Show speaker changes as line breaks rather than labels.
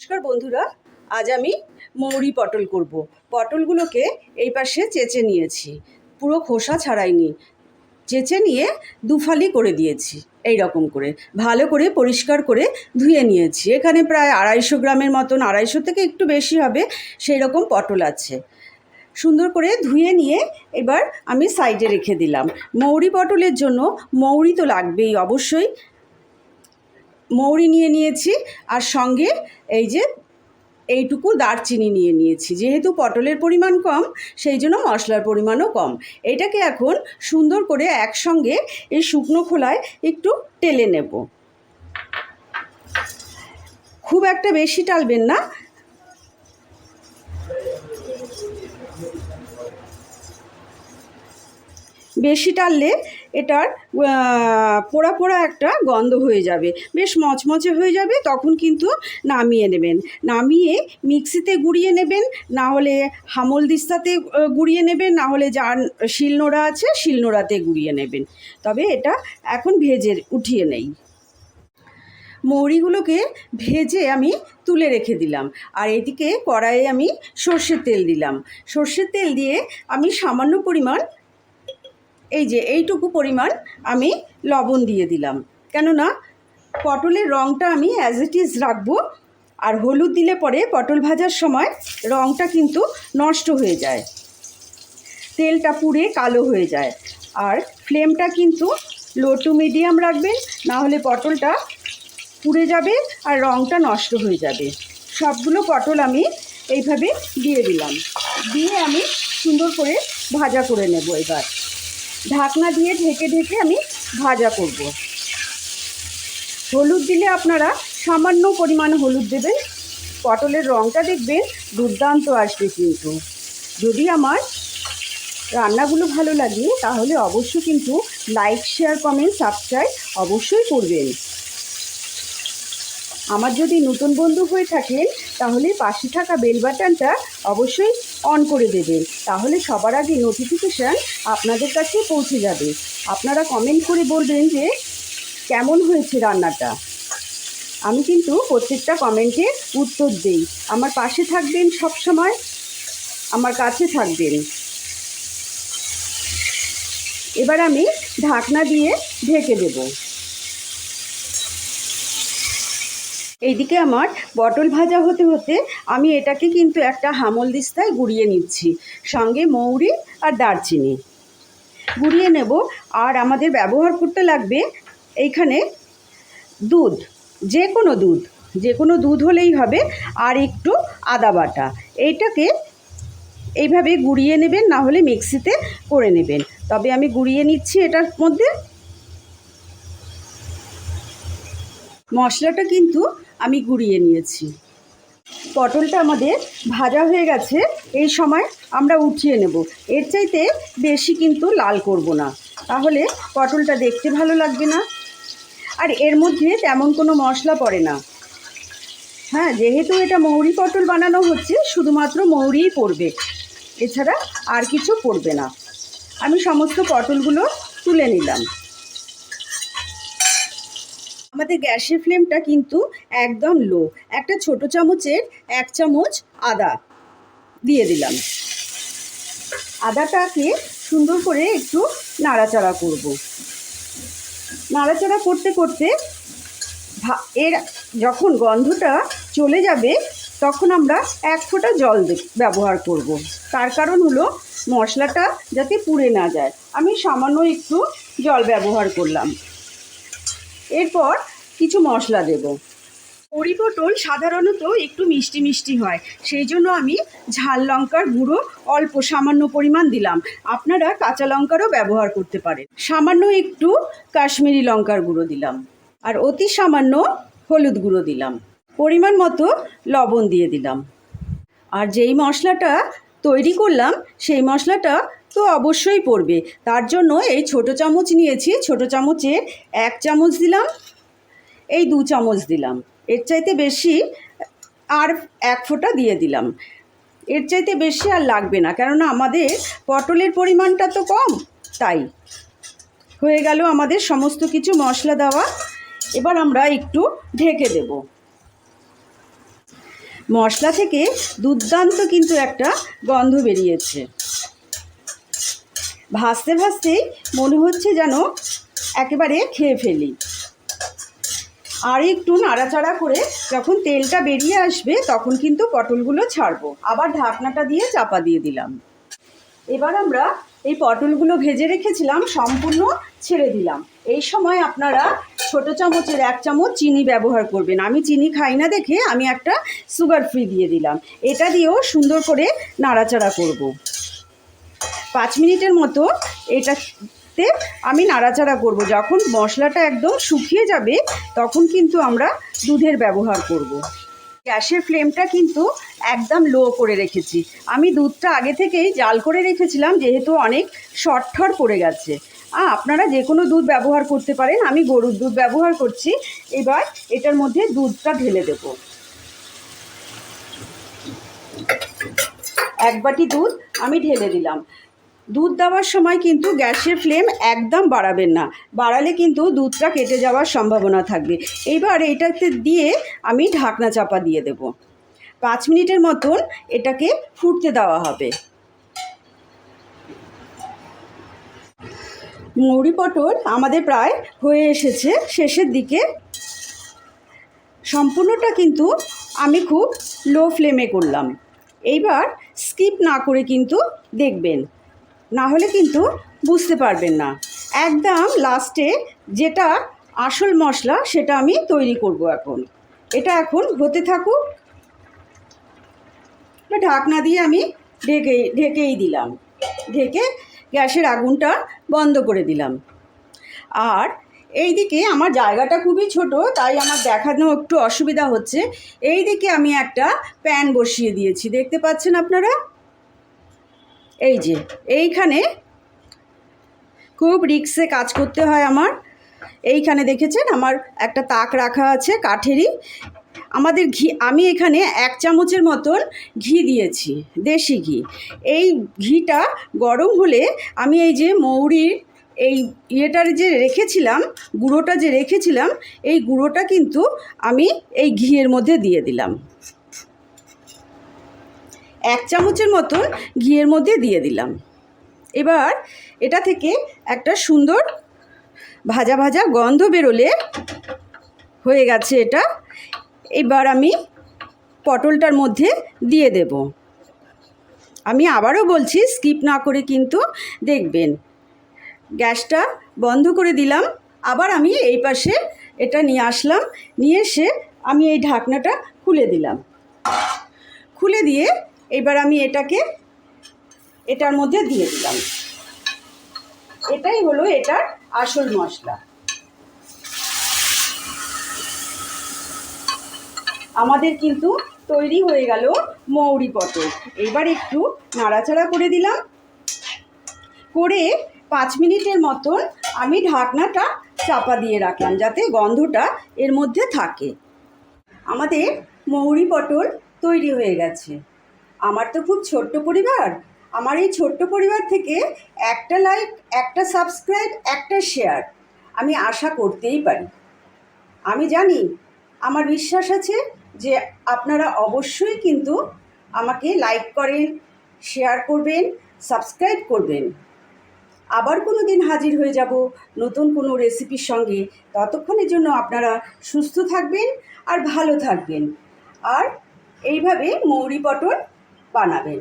নমস্কার বন্ধুরা, আজ আমি মৌরি পটল করব। পটলগুলোকে এই পাশে চেঁচে নিয়েছি। পুরো খোসা ছাড়াইনি। চেঁচে নিয়ে দুফালি করে দিয়েছি এই রকম করে। ভালো করে পরিষ্কার করে ধুয়ে নিয়েছি। এখানে প্রায় আড়াইশো গ্রামের মতন, আড়াইশো থেকে একটু বেশি হবে সেই রকম পটল আছে। সুন্দর করে ধুয়ে নিয়ে এবার আমি সাইডে রেখে দিলাম। মৌরি পটলের জন্য মৌরি তো লাগবেই অবশ্যই। মৌরি নিয়ে নিয়েছি আর সঙ্গে এই যে এইটুকু দারচিনি নিয়ে নিয়েছি। যেহেতু পটলের পরিমাণ কম, সেই জন্য মশলার পরিমাণও কম। এটাকে এখন সুন্দর করে একসঙ্গে এই শুকনো খোলায় একটু টেলে নেব। খুব একটা বেশি টালবেন না। বেশি টাললে এটার পোড়া পোড়া একটা গন্ধ হয়ে যাবে। বেশ মচমচে হয়ে যাবে, তখন কিন্তু নামিয়ে নেবেন। নামিয়ে মিক্সিতে গুঁড়িয়ে নেবেন, না হলে হামল দিস্তাতে গুঁড়িয়ে নেবেন, না হলে যার শিলনোড়া আছে, শিলনোড়াতে গুঁড়িয়ে নেবেন। তবে এটা এখন ভেজে উঠিয়ে নেই। মৌরিগুলোকে ভেজে আমি তুলে রেখে দিলাম। আর এদিকে কড়াইয়ে আমি সর্ষের তেল দিলাম। সর্ষের তেল দিয়ে আমি সামান্য পরিমাণ এই যে এইটুকু পরিমাণ আমি লবণ দিয়ে দিলাম। কেননা পটলের রঙটা আমি অ্যাজ ইট ইজ রাখব আর হলুদ দিলে পরে পটল ভাজার সময় রঙটা কিন্তু নষ্ট হয়ে যায়। তেলটা পুড়ে কালো হয়ে যায়। আর ফ্লেমটা কিন্তু লো টু মিডিয়াম রাখবেন, না হলে পটলটা পুড়ে যাবে আর রঙটা নষ্ট হয়ে যাবে। সবগুলো পটল আমি এইভাবে দিয়ে দিলাম। দিয়ে আমি সুন্দর করে ভাজা করে নেব এবার। ঢাকনা দিয়ে ঢেকে ঢেকে আমি ভাজা করব। হলুদ দিলে আপনারা সামান্য পরিমাণ হলুদ দেবেন। পটলের রঙটা দেখবেন দুর্দান্ত আসবে কিন্তু। যদি আমার রান্নাগুলো ভালো লাগে তাহলে অবশ্যই কিন্তু লাইক শেয়ার কমেন্ট সাবস্ক্রাইব অবশ্যই করবেন। আমার যদি নতুন বন্ধু হয়ে থাকেন, তাহলে পাশে থাকা বেল বাটনটা অবশ্যই অন করে দেবেন। তাহলে সবার আগে নোটিফিকেশান আপনাদের কাছে পৌঁছে যাবে। আপনারা কমেন্ট করে বলবেন যে, কেমন হয়েছে রান্নাটা? আমি কিন্তু প্রত্যেকটা কমেন্টে উত্তর দেই। আমার পাশে থাকবেন সব সময় আমার কাছে থাকবেন। এবার আমি ঢাকনা দিয়ে ঢেকে দেবো। এইদিকে আমার পটল ভাজা হতে হতে আমি এটাকে কিন্তু একটা হামল দিস্তায় গুঁড়িয়ে নিচ্ছি। সঙ্গে মৌরি আর দারচিনি। গুঁড়িয়ে নেব। আর আমাদের ব্যবহার করতে লাগবে এইখানে দুধ যে কোনো দুধ যে কোনো দুধ হলেই হবে। আর একটু আদা বাটা। এইটাকে এইভাবে গুঁড়িয়ে নেবেন, না হলে মিক্সিতে করে নেবেন। তবে আমি গুঁড়িয়ে নিচ্ছি এটার মধ্যে। মশলাটা কিন্তু আমি গুঁড়িয়ে নিয়েছি। পটলটা আমাদের ভাজা হয়ে গেছে, এই সময় আমরা উঠিয়ে নেব। এর চাইতে বেশি কিন্তু লাল করব না। তাহলে পটলটা দেখতে ভালো লাগবে না। আর এর মধ্যে তেমন কোনো মশলা পড়ে না। হ্যাঁ যেহেতু এটা মৌরি পটল বানানো হচ্ছে, শুধুমাত্র মৌরিই পড়বে। এছাড়া আর কিছু পড়বে না। আমি সমস্ত পটলগুলো তুলে নিলাম। আমাদের গ্যাসের ফ্লেমটা কিন্তু একদম লো একটা ছোট চামচের এক চামচ আদা দিয়ে দিলাম। আদাটাকে সুন্দর করে একটু নাড়াচাড়া করব। নাড়াচাড়া করতে করতে এর যখন গন্ধটা চলে যাবে, তখন আমরা এক ফোঁটা জল ব্যবহার করব। তার কারণ হলো মশলাটা যাতে পুড়ে না যায়। আমি সামান্য একটু জল ব্যবহার করলাম। এরপর কিছু মশলা দেব। বড়ি পটল সাধারণত একটু মিষ্টি মিষ্টি হয়। সেই জন্য আমি ঝাল লঙ্কার গুঁড়ো অল্প সামান্য পরিমাণ দিলাম। আপনারা কাঁচা লঙ্কারও ব্যবহার করতে পারেন। সামান্য একটু কাশ্মীরি লঙ্কার গুঁড়ো দিলাম। আর অতি সামান্য হলুদ গুঁড়ো দিলাম। পরিমাণ মতো লবণ দিয়ে দিলাম। আর যেই মশলাটা তৈরি করলাম, সেই মশলাটা তো অবশ্যই পড়বে। তার জন্য এই ছোট চামচ নিয়েছি। ছোট চামচে এক চামচ দিলাম, এই দু চামচ দিলাম। এর চাইতে বেশি আর এক ফোঁটা দিয়ে দিলাম। এর চাইতে বেশি আর লাগবে না, কেননা আমাদের পটলের পরিমাণটা তো কম, তাই। হয়ে গেল আমাদের সমস্ত কিছু মশলা দেওয়া। এবার আমরা একটু ঢেকে দেব। মশলা থেকে দুর্দান্ত কিন্তু একটা গন্ধ বেরিয়েছে। ভাসতে ভাজতেই মনে হচ্ছে যেন একেবারে খেয়ে ফেলি। আর একটু নাড়াচাড়া করে যখন তেলটা বেরিয়ে আসবে তখন কিন্তু পটলগুলো ছাড়বো। আবার ঢাকনাটা দিয়ে চাপা দিয়ে দিলাম। এবার আমরা এই পটলগুলো ভেজে রেখেছিলাম, সম্পূর্ণ ছেড়ে দিলাম এই সময় আপনারা ছোট চামচের এক চামচ চিনি ব্যবহার করবেন আমি চিনি খাই না দেখে আমি একটা সুগার ফ্রি দিয়ে দিলাম এটা দিয়েও সুন্দর করে নাড়াচাড়া করব। পাঁচ মিনিটের মতো এটাতে আমি নাড়াচাড়া করব যখন মশলাটা একদম শুকিয়ে যাবে, তখন কিন্তু আমরা দুধের ব্যবহার করব। গ্যাসের ফ্লেমটা কিন্তু একদম লো করে রেখেছি। আমি দুধটা আগে থেকেই জাল করে রেখেছিলাম, যেহেতু অনেক শর্টঠর পড়ে গেছে। আপনারা যে কোনো দুধ ব্যবহার করতে পারেন, আমি গরুর দুধ ব্যবহার করছি। এবার এটার মধ্যে দুধটা ঢেলে দেব। এক বাটি দুধ আমি ঢেলে দিলাম। দুধ দেওয়ার সময় কিন্তু গ্যাসের ফ্লেম একদম বাড়াবেন না। বাড়ালে কিন্তু দুধটা কেটে যাওয়ার সম্ভাবনা থাকবে। এইবার এটাতে দিয়ে আমি ঢাকনা চাপা দিয়ে দেব। পাঁচ মিনিটের মতন এটাকে ফুটতে দেওয়া হবে। মৌরি পটল আমাদের প্রায় হয়ে এসেছে। শেষের দিকে সম্পূর্ণটা কিন্তু আমি খুব লো ফ্লেমে করলাম। এইবার স্কিপ না করে কিন্তু দেখবেন। না হলে কিন্তু বুঝতে পারবেন না। একদম লাস্টে যেটা আসল মশলা সেটা আমি তৈরি করব এখন। এটা এখন হতে থাকুক। ঢাকনা দিয়ে আমি ঢেকে, ঢেকেই দিলাম। ঢেকে গ্যাসের আগুনটা বন্ধ করে দিলাম। আর এই দিকে আমার জায়গাটা খুবই ছোট, তাই আমার দেখানো একটু অসুবিধা হচ্ছে। এই দিকে আমি একটা প্যান বসিয়ে দিয়েছি। দেখতে পাচ্ছেন আপনারা? এই যে, এইখানে খুব রিক্সে কাজ করতে হয় আমার। এইখানে দেখেছেন আমার একটা তাক রাখা আছে কাঠেরই। আমাদের ঘি, আমি এখানে এক চামচের মতন ঘি দিয়েছি, দেশি ঘি। এই ঘিটা গরম হলে আমি এই যে মৌরির এই ইয়েটার যে রেখেছিলাম, গুঁড়োটা যে রেখেছিলাম, এই গুঁড়োটা কিন্তু আমি এই ঘিয়ের মধ্যে দিয়ে দিলাম। এক চামচের মতন ঘিয়ের মধ্যে দিয়ে দিলাম। এবার এটা থেকে একটা সুন্দর ভাজা ভাজা গন্ধ বেরোলে হয়ে গেছে এটা। এবার আমি পটলটার মধ্যে দিয়ে দেব। আমি আবারও বলছি, স্কিপ না করে কিন্তু দেখবেন। গ্যাসটা বন্ধ করে দিলাম। আবার আমি এই পাশে এটা নিয়ে আসলাম। নিয়ে এসে আমি এই ঢাকনাটা খুলে দিলাম। খুলে দিয়ে এবার আমি এটাকে, এটার মধ্যে দিয়ে দিলাম। এটাই হলো এটার আসল মশলা। আমাদের কিন্তু তৈরি হয়ে গেল মৌরি পটল। এবার একটু নাড়াচাড়া করে দিলাম। করে পাঁচ মিনিটের মতন আমি ঢাকনাটা চাপা দিয়ে রাখলাম, যাতে গন্ধটা এর মধ্যে থাকে। আমাদের মৌরি পটল তৈরি হয়ে গেছে। আমার তো খুব ছোট্ট পরিবার। আমার এই ছোট্ট পরিবার থেকে একটা লাইক একটা সাবস্ক্রাইব একটা শেয়ার আমি আশা করতেই পারি। আমি জানি, আমার বিশ্বাস আছে যে আপনারা অবশ্যই কিন্তু আমাকে লাইক করেন শেয়ার করবেন সাবস্ক্রাইব করবেন। আবার কোনো দিন হাজির হয়ে যাব নতুন কোনো রেসিপির সঙ্গে। ততক্ষণের জন্য আপনারা সুস্থ থাকবেন আর ভালো থাকবেন। আর এইভাবে মৌরি পটল বানাবেন